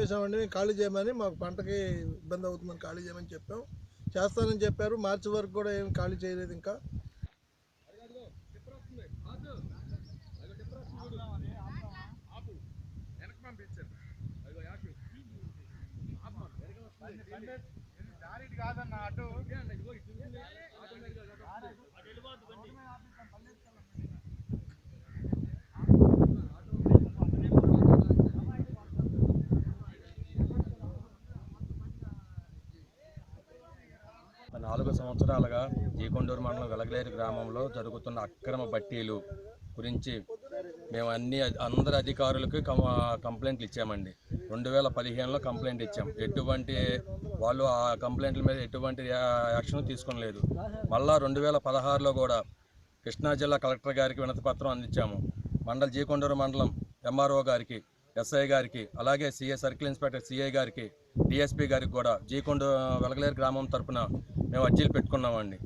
చెప్పేశామండి మేము ఖాళీ చేయమని మాకు పంటకి ఇబ్బంది అవుతుందని ఖాళీ చేయమని చెప్పాం. చేస్తానని చెప్పారు మార్చి వరకు కూడా ఏం ఖాళీ చేయలేదు ఇంకా. నాలుగు సంవత్సరాలుగా జీకొండూరు మండలం వెలగలేరు గ్రామంలో జరుగుతున్న అక్రమ బట్టీలు గురించి మేము అన్ని అందరి అధికారులకు కం- కంప్లైంట్లు ఇచ్చామండి. రెండు వేల పదిహేనులో కంప్లైంట్ ఇచ్చాం. ఎటువంటి వాళ్ళు ఆ కంప్లైంట్ల మీద ఎటువంటి యాక్షన్ తీసుకోలేదు. మళ్ళా రెండు వేల పదహారులో కూడా కృష్ణా జిల్లా కలెక్టర్ గారికి వినతి పత్రం అందించాము. మండల జీకొండూరు మండలం ఎంఆర్ఓ గారికి ఎస్ఐ గారికి అలాగే సిఐ సర్కిల్ ఇన్స్పెక్టర్ సిఐ గారికి డిఎస్పీ గారికి కూడా జీకొండ వెలగలేరు గ్రామం తరపున మేము అర్జీలు పెట్టుకున్నామండి.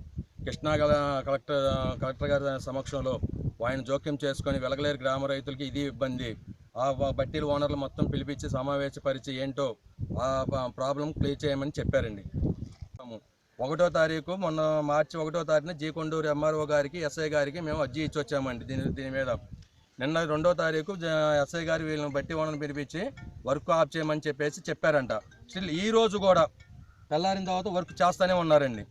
కృష్ణా కలెక్టర్ కలెక్టర్ గారి సమక్షంలో ఆయన జోక్యం చేసుకొని వెలగలేరు గ్రామ రైతులకి ఇది ఇబ్బంది. ఆ బ- బట్టీల ఓనర్లు మొత్తం పిలిపించి సమావేశపరిచి ఏంటో ఆ ప్రాబ్లం క్లియర్ చేయమని చెప్పారండి. ఒకటో తారీఖు మొన్న మార్చి ఒకటో తారీఖున జీకొండూరు ఎంఆర్ఓ గారికి ఎస్ఐ గారికి మేము అర్జీ ఇచ్చి వచ్చామండి దీని దీని మీద నిన్న రెండో తారీఖు జ- ఎస్ఐ గారు వీళ్ళని బట్టి ఓనర్ని పిలిపించి వర్క్ ఆఫ్ చేయమని చెప్పేసి చెప్పారంట. స్టిల్ ఈ రోజు కూడా తెల్లారిన తర్వాత వర్క్ చేస్తూనే ఉన్నారండి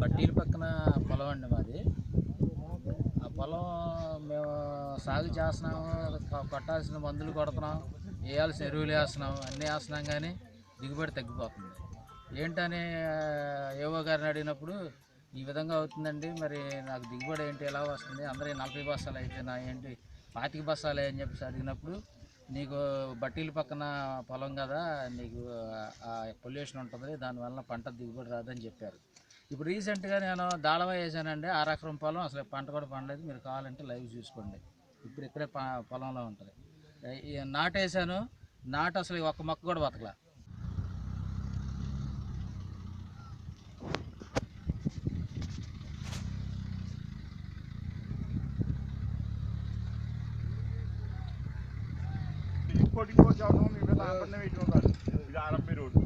బట్టీల పక్కన పొలం అండి మాది ఆ పొలం మేము సాగు చేస్తున్నాము కొట్టాల్సిన మందులు కొడుతున్నాం వేయాల్సిన ఎరువులు వేస్తున్నాం అన్నీ వేస్తున్నాం కానీ దిగుబడి తగ్గిపోతుంది. ఏంటని ఏవో గారిని అడిగినప్పుడు ఈ విధంగా అవుతుందండి మరి నాకు దిగుబడి ఏంటి ఎలా వస్తుంది అందరి నలభై బస్తాలు నా ఏంటి పాతిక బస్తాలు అని చెప్పేసి అడిగినప్పుడు నీకు బట్టీల పక్కన పొలం కదా నీకు ఆ పొల్యూషన్ ఉంటుంది దానివల్ల పంట దిగుబడి రాదని చెప్పారు. ఇప్పుడు రీసెంట్గా నేను దాళవ వేసానండి ఆరు ఎకరం పొలం అసలు పంట కూడా పండలేదు మీరు కావాలంటే లైవ్ చూసుకోండి. ఇప్పుడు ఇక్కడే ప- పొలంలో ఉంటుంది. నాటేసాను నాటు అసలు ఒక్క మొక్క కూడా బతకలా. ఇంకోటి చదవడం మీ మీద ఇది ఆరంభి రోడ్డు.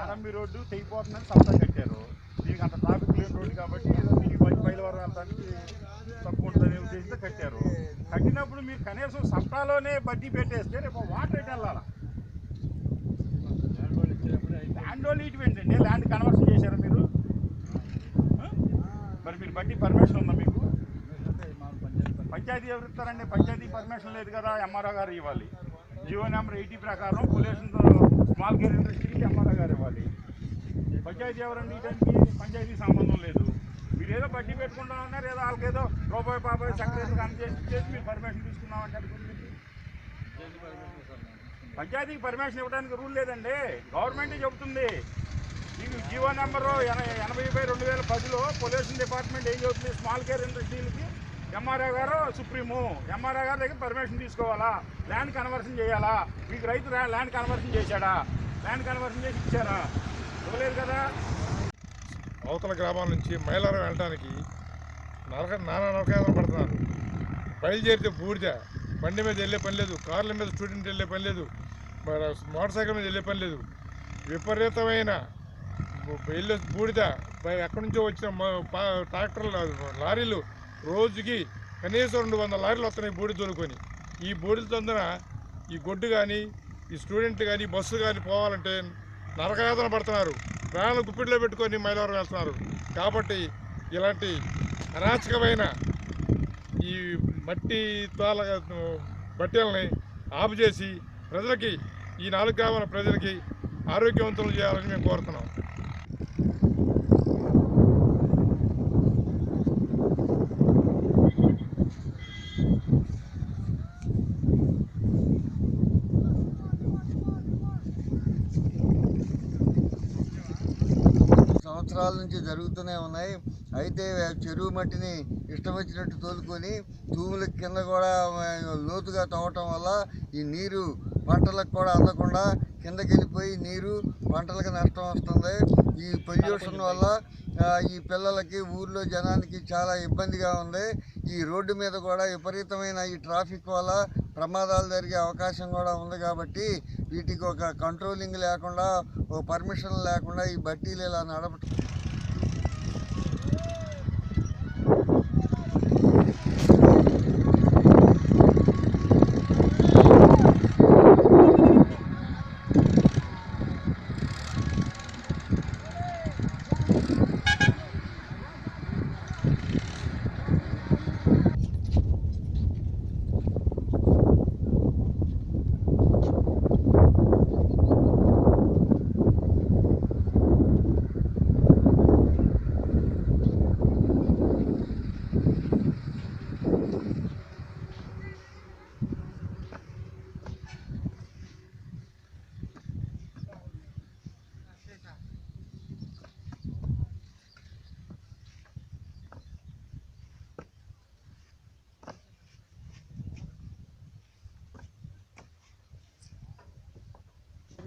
ఆరంభి రోడ్డు తెగిపోతుందని కట్టారు. దీనికి అంత ట్రాఫిక్ లేని రోడ్డు కాబట్టి దీనికి బయలువరం వెళ్తానికి తక్కువ ఉంటుందనే ఉద్దేశంతో కట్టారు. కట్టినప్పుడు మీరు కనీసం సప్తాలోనే బడ్డీ పెట్టేస్తే రేపు వాటర్ ఎటు వెళ్ళాలా? ల్యాండ్ వాళ్ళు ఇటు ఏంటండి ల్యాండ్ కన్వర్షన్ చేశారా మీరు? మరి మీరు బడ్డీ పర్మిషన్ ఉందా మీకు? పంచాయతీ ఎవరు ఇస్తారండి? పంచాయతీ పర్మిషన్ లేదు కదా ఎంఆర్ఓ గారు ఇవ్వాలి. జియో నెంబర్ ఎయిటీ ప్రకారం పొల్యూషన్ స్మాల్ గేర్ ఇండస్ట్రీకి ఎంఆర్ఓ గారు ఇవ్వాలి. పంచాయతీ ఎవరండి? ఇటానికి పంచాయతీ సంబంధం లేదు. ఏదో బడ్డీ పెట్టుకుంటా ఉన్నారు ఏదో వాళ్ళకి ఏదో రూపాయి పాపాయి సక్సెస్ అందజేసి చేసి మీరు పర్మిషన్ తీసుకున్నామంటే అది పంచాయతీకి పర్మిషన్ ఇవ్వడానికి రూల్ లేదండి. గవర్నమెంటే చెబుతుంది. మీకు జీవో నెంబరు ఎనభై బై రెండు వేల పదిలో పొల్యూషన్ డిపార్ట్మెంట్ ఏం చెబుతుంది? స్మాల్ కేర్ ఇండస్ట్రీలకి ఎంఆర్ఓ గారు సుప్రీము. ఎంఆర్ఓ గారి దగ్గర పర్మిషన్ తీసుకోవాలా? ల్యాండ్ కన్వర్షన్ చేయాలా? మీకు రైతు రా- ల్యాండ్ కన్వర్షన్ చేశాడా? ల్యాండ్ కన్వర్షన్ చేసి ఇచ్చారా? ఇవ్వలేదు కదా. అవతల గ్రామాల నుంచి మైలారం వెళ్ళడానికి నరక నానా నరకాయలు పడుతున్నారు. బయలుదేరితే బూడిద బండి మీద వెళ్ళే పని లేదు కార్ల మీద స్టూడెంట్ వెళ్ళే పని లేదు మోటార్ సైకిల్ మీద వెళ్ళే పని లేదు. విపరీతమైన వెళ్ళే బూడిద ఎక్కడి నుంచో వచ్చిన ట్రాక్టర్లు లారీలు. రోజుకి కనీసం రెండు వందల లారీలు వస్తున్నాయి బూడి తోలుకొని. ఈ బూడిద తొందర ఈ గొడ్డు కానీ ఈ స్టూడెంట్ కానీ బస్సు కానీ పోవాలంటే నరకయాతన పడుతున్నారు. ప్రాణాలు గుప్పిట్లో పెట్టుకొని మైలవరం వెళ్తున్నారు కాబట్టి ఇలాంటి అరాచకమైన ఈ మట్టి తాళ బట్టెల్ని ఆపు చేసి ప్రజలకి ఈ నాలుగు గ్రామాల ప్రజలకి ఆరోగ్యవంతులు చేయాలని మేము కోరుతున్నాం. సంవత్సరాల నుంచి జరుగుతూనే ఉన్నాయి. అయితే చెరువు మట్టిని ఇష్టం వచ్చినట్టు తోలుకొని తూముల కింద కూడా లోతుగా తవ్వటం వల్ల ఈ నీరు పంటలకు కూడా అందకుండా కిందకి వెళ్ళిపోయి నీరు పంటలకు నష్టం వస్తుంది. ఈ పొల్యూషన్ వల్ల ఈ పిల్లలకి ఊర్లో జనానికి చాలా ఇబ్బందిగా ఉంది. ఈ రోడ్డు మీద కూడా విపరీతమైన ఈ ట్రాఫిక్ వల్ల ప్రమాదాలు జరిగే అవకాశం కూడా ఉంది కాబట్టి వీటికి ఒక కంట్రోలింగ్ లేకుండా ఓ పర్మిషన్ లేకుండా ఈ బట్టీలు ఇలా నడపటం.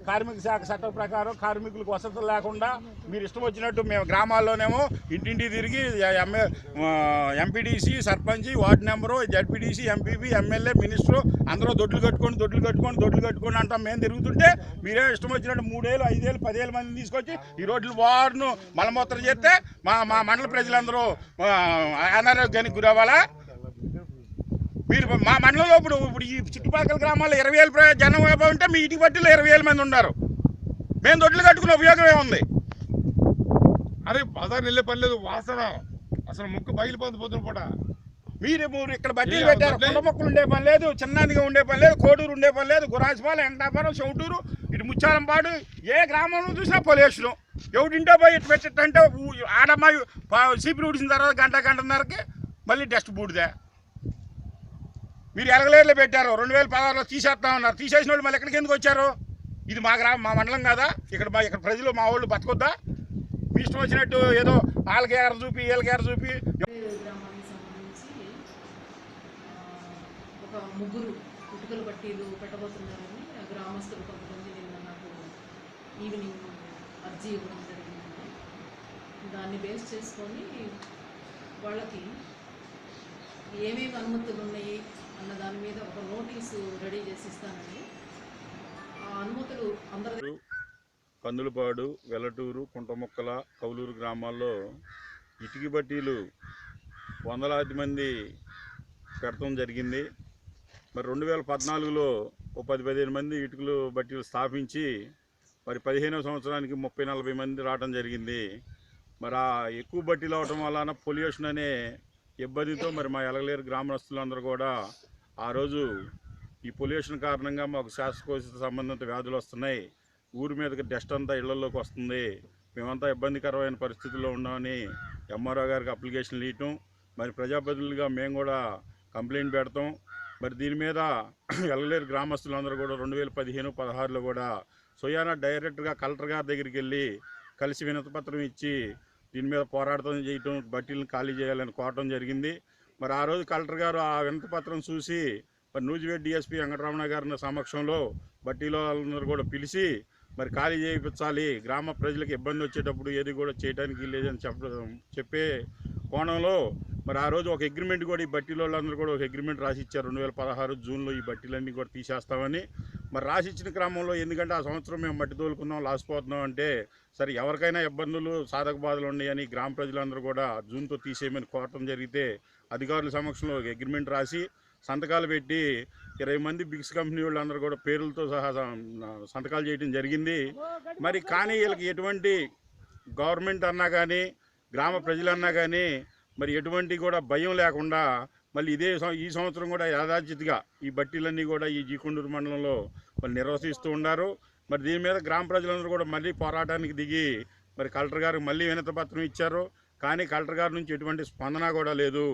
కార్మిక శాఖ చట్టం ప్రకారం కార్మికులకు వసతులు లేకుండా మీరు ఇష్టం వచ్చినట్టు మేము గ్రామాల్లోనేమో ఇంటింటి తిరిగి MA MPTC sarpanch ward number ZPTC MPP MLA minister అందరూ దొడ్లు కట్టుకొని దొడ్లు కట్టుకొని దొడ్లు కట్టుకొని అంటాం. మేము తిరుగుతుంటే మీరే ఇష్టం వచ్చినట్టు మూడేళ్ళు ఐదేళ్ళు పదేళ్ళ మందిని తీసుకొచ్చి ఈ రోడ్లు వార్డును మలమూత్రం చేస్తే మా మా మండల ప్రజలందరూ అనారోగ్యానికి గురవ్వాలా? మీరు మా మండలంలో ఇప్పుడు ఇప్పుడు ఈ చుట్టుపక్కల గ్రామాల్లో ఇరవై వేలు జనం ఉంటే మీ ఇంటి బట్టిలో ఇరవై వేల మంది ఉన్నారు. మేము దొడ్లు కట్టుకునే ఉపయోగం ఏముంది? అరే బజార్ వెళ్ళే పని లేదు వాసన. అసలు ముక్కు పగిలిపోతుంది పొద్దున పూట. మీరు మీరు ఇక్కడ బట్టీలు పెట్టారు? కొండ మొక్కలు ఉండే పని లేదు చిన్నదిగా ఉండే పని లేదు కోడూరు ఉండే పని లేదు గురాసిపాలెం ఎండాపురం చౌటూరు ఇటు ముచ్చాలంపాడు ఏ గ్రామంలో చూసినా పొల్యూషన్. ఎవడింటో పోయి ఇటు పెట్టిట్టంటే ఆడమ్మాయి సీపీ ఉడిసిన తర్వాత గంట గంటన్నరకి మళ్ళీ డస్ట్ బూడిదే. మీరు ఎలగలేర్లు పెట్టారు. రెండు వేల పదహారులో తీసేస్తామన్నారు తీసేసిన వాళ్ళు మళ్ళీ ఎక్కడికి ఎందుకు వచ్చారు? ఇది మా గ్రామం మా మండలం కాదా? ఇక్కడ మా ఇక్కడ ప్రజలు మా వాళ్ళు బతకొద్దా? మీ ఇష్టం వచ్చినట్టు ఏదో వాళ్ళకి ఎగర చూపి వీళ్ళకి ఎగర చూపి. ఒక ముగ్గురు ఇటుకల పట్టీలు పెట్టబోతున్నారని గ్రామస్తులు కొంతమంది నిన్న నాకు ఈవినింగ్ అర్జీ ఇవ్వడం జరిగిందండి. దాన్ని బేస్ చేసుకొని వాళ్ళకి ఏమేమి అనుమతులు ఉన్నాయి? అన్న దాని మీద ఒక నోటీసు రెడీ చేసి ఇస్తానండి. ఆ అనుమతులు అందరూ కందులపాడు వెల్లటూరు కుంటముక్కల కౌలూరు గ్రామాల్లో ఇటుకి బట్టీలు వందలాది మంది పెడతం జరిగింది. మరి రెండు వేల పద్నాలుగులో ఓ పది పదిహేను మంది ఇటుకలు బట్టీలు స్థాపించి మరి పదిహేనవ సంవత్సరానికి ముప్పై నలభై మంది రావడం జరిగింది. మరి ఆ ఎక్కువ బట్టీలు అవటం వలన పొల్యూషన్ అనే ఇబ్బందితో మరి మా ఎలగలేరు గ్రామస్తులందరూ కూడా ఆ రోజు ఈ పొల్యూషన్ కారణంగా మాకు శ్వాసకోశ సంబంధిత వ్యాధులు వస్తున్నాయి. ఊరి మీదకి డస్ట్ అంతా ఇళ్ళలోకి వస్తుంది. మేమంతా ఇబ్బందికరమైన పరిస్థితుల్లో ఉన్నామని ఎంఆర్ఓ గారికి అప్లికేషన్లు ఇవ్వటం మరి ప్రజాప్రతినిధులుగా మేము కూడా కంప్లైంట్ పెడతాం. మరి దీని మీద ఎల్లలేరు గ్రామస్తులందరూ కూడా రెండు వేల పదిహేను పదహారులో కూడా సొయానా డైరెక్ట్గా కలెక్టర్ గారి దగ్గరికి వెళ్ళి కలిసి వినతిపత్రం ఇచ్చి దీని మీద పోరాటం చేయటం బట్టీలను ఖాళీ చేయాలని కోరటం జరిగింది. మరి ఆ రోజు కలెక్టర్ గారు ఆ వినతిపత్రం చూసి మరి నూజివేడ్ డిఎస్పీ వెంకటరమణ గారి సమక్షంలో బట్టీలో వాళ్ళందరూ కూడా పిలిచి మరి ఖాళీ చేయించాలి గ్రామ ప్రజలకు ఇబ్బంది వచ్చేటప్పుడు ఏది కూడా చేయడానికి లేదని చెప్పడం చెప్పే కోణంలో మరి ఆ రోజు ఒక అగ్రిమెంట్ కూడా ఈ బట్టీలో వాళ్ళందరూ కూడా ఒక అగ్రిమెంట్ రాసి ఇచ్చారు రెండు వేల పదహారు జూన్లో ఈ బట్టీలన్నీ కూడా తీసేస్తామని. మరి రాసి ఇచ్చిన క్రమంలో ఎందుకంటే ఆ సంవత్సరం మేము మట్టి తోలుకున్నాం లాసిపోతున్నాం అంటే సరే ఎవరికైనా ఇబ్బందులు సాధక బాధలు ఉన్నాయని గ్రామ ప్రజలందరూ కూడా జూన్తో తీసేయమని కోరటం జరిగితే అధికారుల సమక్షంలో అగ్రిమెంట్ రాసి సంతకాలు పెట్టి ఇరవై మంది బిగ్స్ కంపెనీ వాళ్ళందరూ కూడా పేర్లతో సహా సంతకాలు చేయడం జరిగింది. మరి కానీ వీళ్ళకి ఎటువంటి గవర్నమెంట్ అన్నా కానీ గ్రామ ప్రజలన్నా కానీ మరి ఎటువంటి కూడా భయం లేకుండా మళ్ళీ ఇదే ఈ సంవత్సరం కూడా యాదాచితిగా ఈ బట్టీలన్నీ కూడా ఈ జీకొండూరు మండలంలో మరి నిర్వహిస్తూ ఉన్నారు. మరి దీని మీద గ్రామ ప్రజలందరూ కూడా మళ్ళీ పోరాటానికి దిగి మరి కలెక్టర్ గారు మళ్ళీ వినతపత్రం ఇచ్చారు. కానీ కలెక్టర్ గారి నుంచి ఎటువంటి స్పందన కూడా లేదు.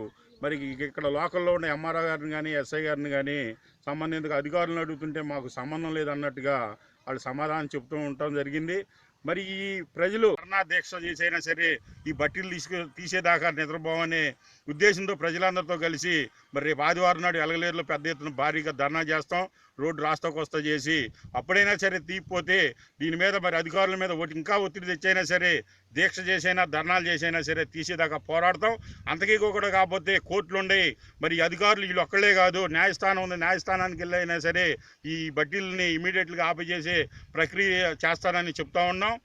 మరి ఇక్కడ లోకల్లో ఉన్న ఎంఆర్ఓ గారిని కానీ ఎస్ఐ గారిని కానీ సంబంధిత అధికారులను అడుగుతుంటే మాకు సంబంధం లేదన్నట్టుగా వాళ్ళు సమాధానం చెప్తూ ఉండటం జరిగింది. మరి ఈ ప్రజలు ధర్నా దీక్ష చేసైనా సరే ఈ బట్టీలు తీసుకు తీసేదాకా నిద్రపోవనే ఉద్దేశంతో ప్రజలందరితో కలిసి మరి రేపు ఆదివారం నాడు ఎలగలేరులో పెద్ద ఎత్తున భారీగా ధర్నా చేస్తాం. రోడ్డు రాస్తాకొస్తా చేసి అప్పుడైనా సరే తీపిపోతే దీని మీద మరి అధికారుల మీద ఇంకా ఒత్తిడి తెచ్చైనా సరే దీక్ష చేసైనా ధర్నాలు చేసైనా సరే తీసేదాకా పోరాడతాం. అంతకీ కూడా కాకపోతే కోర్టులు ఉండయి. మరి అధికారులు వీళ్ళు ఒక్కళ్ళే కాదు న్యాయస్థానం ఉంది న్యాయస్థానానికి వెళ్ళైనా సరే ఈ బట్టీలని ఇమీడియట్గా ఆపజేసే ప్రక్రియ చేస్తానని చెప్తా ఉన్నాం.